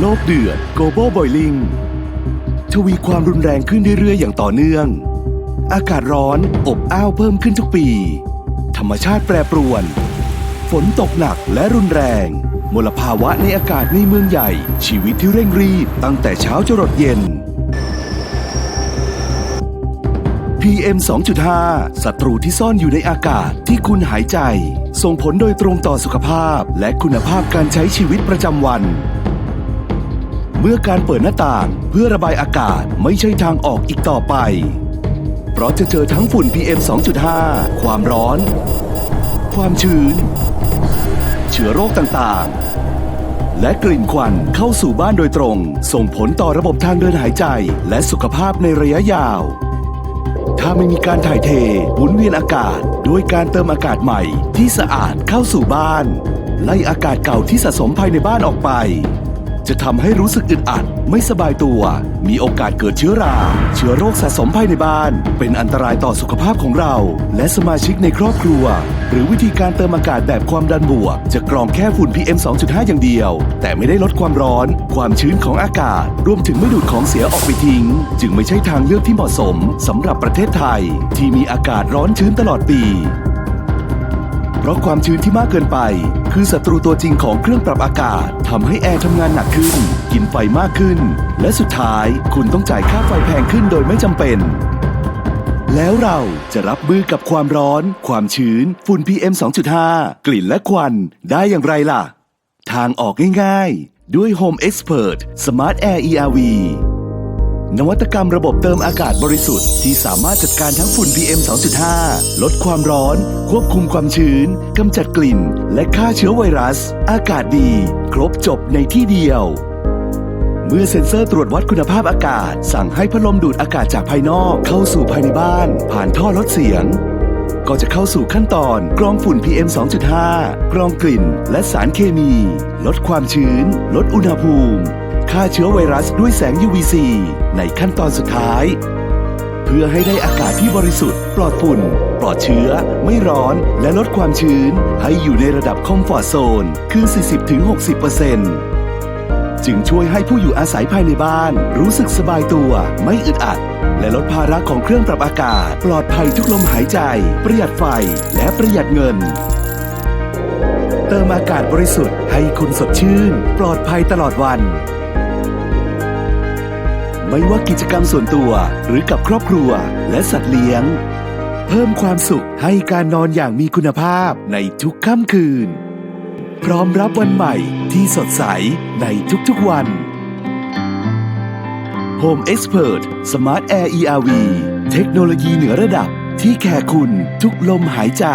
โลกเดือด global boiling ทวีความรุนแรงขึ้นเรื่อยๆ อย่างต่อเนื่อง อากาศร้อนอบอ้าวเพิ่มขึ้นทุกปี ธรรมชาติแปรปรวน ฝนตกหนักและรุนแรง มลภาวะในอากาศในเมืองใหญ่ ชีวิตที่เร่งรีบตั้งแต่เช้าจรดเย็น PM 2.5 ศัตรูที่ซ่อนอยู่ในอากาศที่คุณหายใจ ส่งผลโดยตรงต่อสุขภาพ และคุณภาพการใช้ชีวิตประจำวัน มื่อการเปิดหน้าต่างเพื่อระบายอากาศไม่ใช่ทางออกอีกต่อไป เพราะจะเจอทั้งฝุ่น PM 2.5 ความร้อน ความชื้น เชื้อโรคต่างๆ และกลิ่นควันเข้าสู่บ้านโดยตรง ส่งผลต่อระบบทางเดินหายใจและสุขภาพในระยะยาว ถ้าไม่มีการถ่ายเทหมุนเวียนอากาศด้วยการเติมอากาศใหม่ที่สะอาดเข้าสู่บ้าน ไล่อากาศเก่าที่สะสมภายในบ้านออกไป จะทำให้รู้สึกอึดอัด ไม่สบายตัว มีโอกาสเกิดเชื้อรา เชื้อโรคสะสมภายในบ้าน เป็นอันตรายต่อสุขภาพของเรา และสมาชิกในครอบครัว หรือวิธีการเติมอากาศแบบความดันบวก จะกรองแค่ฝุ่น PM 2.5 อย่างเดียว แต่ไม่ได้ลดความร้อน ความชื้นของอากาศ รวมถึงไม่ดูดของเสียออกไปทิ้ง จึงไม่ใช่ทางเลือกที่เหมาะสมสำหรับประเทศไทย ที่มีอากาศร้อนชื้นตลอดปี ราะความชื้นที่มากเกินไป คือศัตรูตัวจริงของเครื่องปรับอากาศทำให้แอร์ทำงานหนักขึ้น กินไฟมากขึ้น และสุดท้ายคุณต้องจ่ายค่าไฟแพงขึ้นโดยไม่จำเป็น แล้วเราจะรับมือกับความร้อน ความชื้น ฝุ่น PM 2.5 กลิ่นและควันได้อย่างไรล่ะ ทางออกง่ายๆ ด้วย Home Expert Smart Air ERV นวัตกรรมระบบเติมอากาศบริสุทธิ์ที่สามารถจัดการทั้งฝุ่น PM 2.5 ลดความร้อน ควบคุมความชื้น กำจัดกลิ่น และฆ่าเชื้อไวรัส อากาศดี ครบจบในที่เดียว เมื่อเซ็นเซอร์ตรวจวัดคุณภาพอากาศ สั่งให้พัดลมดูดอากาศจากภายนอกเข้าสู่ภายในบ้าน ผ่านท่อลดเสียง ก็จะเข้าสู่ขั้นตอนกรองฝุ่น PM 2.5 กรองกลิ่น และสารเคมี ลดความชื้น ลดอุณหภูมิ ฆ่าเชื้อไวรัสด้วยแสง UVC ในขั้นตอนสุดท้าย เพื่อให้ได้อากาศที่บริสุทธิ์ ปลอดฝุ่น ปลอดเชื้อ ไม่ร้อน และลดความชื้น ให้อยู่ในระดับคอมฟอร์ z โซน คือ 40-60%จึงช่วยให้ผู้อยู่อาศัยภายในบ้าน รู้สึกสบายตัว ไม่อึดอัด และลดภาระของเครื่องปรับอากาศ ปลอดภัยทุกลมหายใจ ประหยัดไฟ และประหยัดเงินเติมอากาศบริสุทธิ์ให้คุณสดชื่น ปลอดภัยตลอดวัน ไม่ว่ากิจกรรมส่วนตัวหรือกับครอบครัวและสัตว์เลี้ยง เพิ่มความสุขให้การนอนอย่างมีคุณภาพในทุกค่ำคืน พร้อมรับวันใหม่ที่สดใสในทุกๆวัน Home Expert Smart Air ERV เทคโนโลยีเหนือระดับที่แค่คุณทุกลมหายใจ